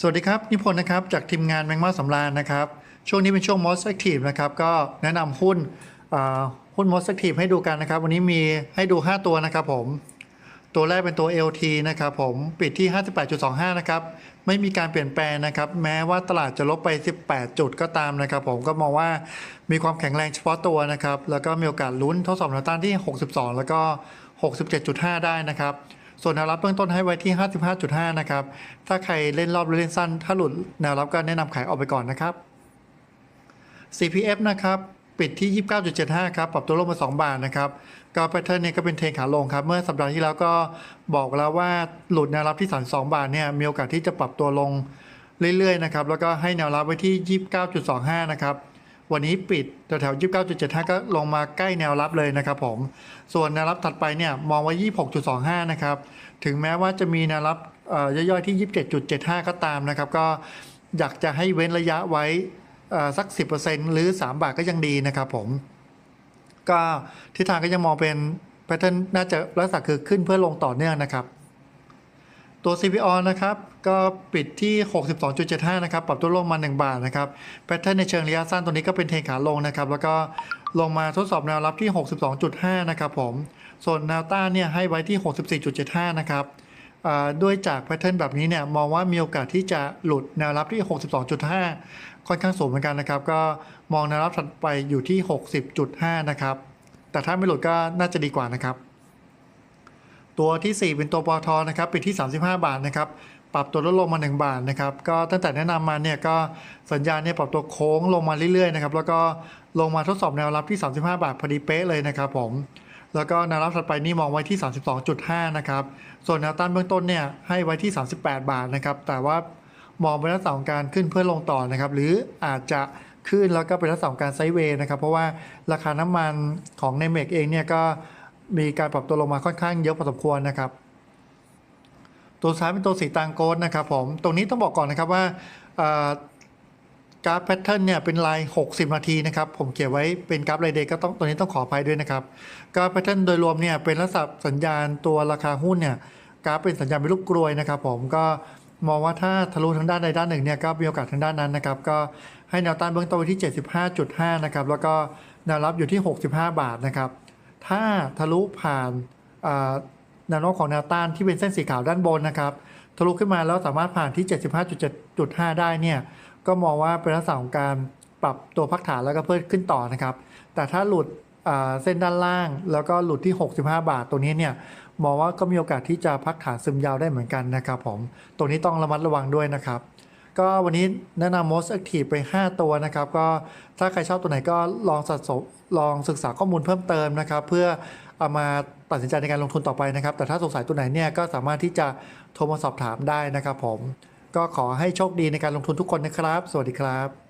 สวัสดีครับ นิพนธ์นะครับ จากทีมงานแมงม่าสำราญนะครับ ช่วงนี้เป็นช่วง most active นะครับ ก็แนะนำหุ้นหุ้น most active ให้ดูกันนะครับ วันนี้มีให้ดู 5 ตัวนะครับผม ตัวแรกเป็นตัว LT นะครับผม ปิดที่ 58.25 นะครับ ไม่มีการเปลี่ยนแปลงนะครับ แม้ว่าตลาดจะลบไป 18 จุดก็ตามนะครับผมก็มองว่ามีความแข็งแรงเฉพาะตัวนะครับ แล้วก็มีโอกาสลุ้นทดสอบแนวต้านที่ 62 แล้วก็ 67.5 ได้นะครับ ส่วนแนวรับเบื้องต้นให้ไว้ที่ 55.5 นะครับ ถ้าใครเล่นรอบหรือเล่นสั้น ถ้าหลุดแนวรับก็แนะนำขายออกไปก่อนนะครับ CPF นะครับปิดที่ 29.75 ครับ ปรับตัวลงมา 2 บาทนะครับ ก็แพทเทิร์นเนี่ยก็เป็นเทขาลงครับ เมื่อสัปดาห์ที่แล้วก็บอกแล้วว่าหลุดแนวรับที่32บาทเนี่ยมีโอกาสที่จะปรับตัวลงเรื่อยๆนะครับ แล้วก็ให้แนวรับไว้ที่ 29.25 นะครับ วันนี้ปิดแถวๆ29.75ก็ลงมาใกล้แนวรับเลยนะครับผมส่วนแนวรับถัดไปเนี่ยมองไว้26.25นะครับถึงแม้ว่าจะมีแนวรับย่อยๆที่27.75ก็ตามนะครับ ก็อยากจะให้เว้นระยะไว้สัก 10%หรือ 3 บาทก็ยังดีนะครับผม ก็ทิศทางก็ยังมองเป็นแพทเทิร์นน่าจะลักษณะคือขึ้นเพื่อลงต่อเนื่องนะครับ ตัว CPO นะครับ ก็ปิดที่ 62.75 นะครับ ปรับตัวลงมา 1 บาทนะครับ แพทเทิร์นในเชิงระยะสั้นตัวนี้ก็เป็นเทขาลงนะครับ แล้วก็ลงมาทดสอบแนวรับที่ 62.5 นะครับผม ส่วนแนวต้านเนี่ยให้ไว้ที่ 64.75 นะครับอ่าด้วยจากแพทเทิร์นแบบนี้เนี่ยมองว่ามีโอกาสที่จะหลุดแนวรับที่ 62.5 ค่อนข้างสูงเหมือนกันนะครับ ก็มองแนวรับถัดไปอยู่ที่ 60.5 นะครับ แต่ถ้าไม่หลุดก็น่าจะดีกว่านะครับ ตัวทีสี่ 4 เป็นตัวปอทนะครับปิดที่ 35 บาทนะครับปรับตัวลดลงมา 1 บาทนะครับก็ตั้งแต่แนะนำมาเนี่ยก็สัญญาณเนี่ยปรับตัวโค้งลงมาเรื่อยๆนะครับแล้วก็ลงมาทดสอบแนวรับที่ 35 บาทพอดีเป๊ะเลยนะครับผมแล้วก็แนวรับถัดไปนี่มองไว้ที่ 32.5 นะครับ ส่วนแนวต้านเบื้องต้นเนี่ยให้ไว้ที่ 38 บาทนะครับ แต่ว่ามองเป็นลักษณะของการขึ้นเพื่อลงต่อนะครับ หรืออาจจะขึ้นแล้วก็เป็นลักษณะของการไซด์เวย์นะครับ เพราะว่าราคาน้ำมันของในเมกเองเนี่ยก็ มีการปรับตัวลงมาค่อนข้างเยอะพอสมควรนะครับ ตัวซ้ายเป็นตัวสีตางโกดนะครับผม ตรงนี้ต้องบอกก่อนนะครับว่ากราฟแพทเทิร์นเนี่ยเป็นลาย 60 นาทีนะครับ ผมเขียนไว้เป็นกราฟรายเดย์ก็ต้องตัวนี้ต้องขออภัยด้วยนะครับ กราฟแพทเทิร์นโดยรวมเนี่ยเป็นลักษณะสัญญาณตัวราคาหุ้นเนี่ยกราฟเป็นสัญญาณเป็นลูกกลวยนะครับผมก็มองว่าถ้าทะลุทางด้านใดด้านหนึ่งเนี่ยก็มีโอกาสทางด้านนั้นนะครับ ก็ให้แนวต้านเบื้องต้นไว้ที่ 75.5 นะครับ แล้วก็แนวรับอยู่ที่ 65 บาทนะครับ ถ้าทะลุผ่านแนวโน้มของแนวต้านที่เป็นเส้นสีขาวด้านบนนะครับ ทะลุขึ้นมาแล้วสามารถผ่านที่ 75.7.5 ได้เนี่ย ก็มองว่าเป็นลักษณะของการปรับตัวพักฐานแล้วก็เพิ่มขึ้นต่อนะครับ แต่ถ้าหลุดเส้นด้านล่างแล้วก็หลุดที่ 65 บาทตัวนี้เนี่ยมองว่าก็มีโอกาสที่จะพักฐานซึมยาวได้เหมือนกันนะครับผม ตัวนี้ต้องระมัดระวังด้วยนะครับ ก็วันนี้แนะนำ most active ไป 5 ตัวนะครับ ก็ถ้าใครชอบตัวไหนก็ลองสะสมลองศึกษาข้อมูลเพิ่มเติมนะครับ เพื่อเอามาตัดสินใจในการลงทุนต่อไปนะครับ แต่ถ้าสงสัยตัวไหนเนี่ยก็สามารถที่จะโทรมาสอบถามได้นะครับผม ก็ขอให้โชคดีในการลงทุนทุกคนนะครับ สวัสดีครับ